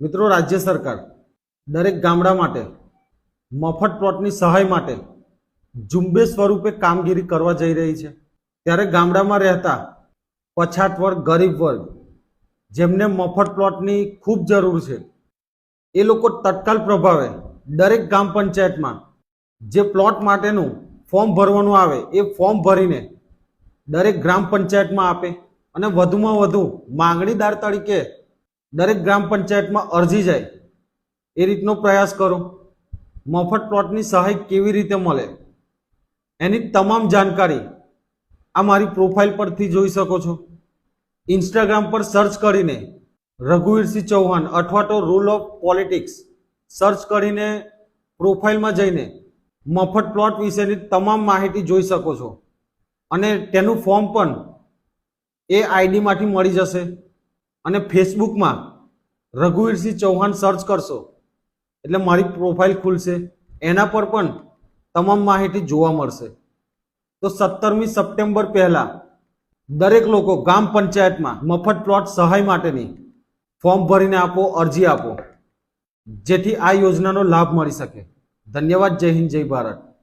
મિત્રો, રાજ્ય સરકાર દરેક ગામડા માટે, મફત પ્લોટની સહાય માટે ઝુંબેશ સ્વરૂપે કામગીરી કરવા જઈ રહી છે. ત્યારે ગામડામાં રહેતા પછાત વર્ગ, ગરીબ વર્ગ, જેમને મફત પ્લોટની ખૂબ જરૂર છે, એ લોકો તત્કાલ પ્રભાવે દરેક ગ્રામ પંચાયતમાં જે પ્લોટ માટેનું ફોર્મ ભરવાનું આવે, એ ફોર્મ ભરીને દરેક ગ્રામ પંચાયતમાં આપે અને વધુમાં વધુ માંગણીદાર તરીકે દરેક ગ્રામ પંચાયતમાં અરજી જાય, એ રીતનો પ્રયાસ કરો. મફત પ્લોટની સહાય કેવી રીતે મળે, એની તમામ જાણકારી આ મારી પ્રોફાઇલ પરથી જોઈ શકો છો. ઇન્સ્ટાગ્રામ પર સર્ચ કરીને રઘુવીરસિંહ ચૌહાણ અથવા તો રૂલ ઓફ પોલિટિક્સ સર્ચ કરીને પ્રોફાઇલમાં જઈને મફત પ્લોટ વિશેની તમામ માહિતી જોઈ શકો છો. અને તેનું ફોર્મ પણ એ આઈડીમાંથી મળી જશે. અને ફેસબુકમાં રઘુવીરસિંહ ચૌહાણ સર્ચ કરશો. એટલે મારી પ્રોફાઇલ ખુલશે. એના પર પણ તમામ માહિતી જોવા મળશે. તો સત્તરમી સપ્ટેમ્બર પહેલાં દરેક લોકો ગામ પંચાયતમાં મફત પ્લોટ સહાય માટેની ફોર્મ ભરીને આપો, અરજી આપો. જેથી આ યોજનાનો લાભ મળી શકે. ધન્યવાદ. જય હિન્દ, જય ભારત.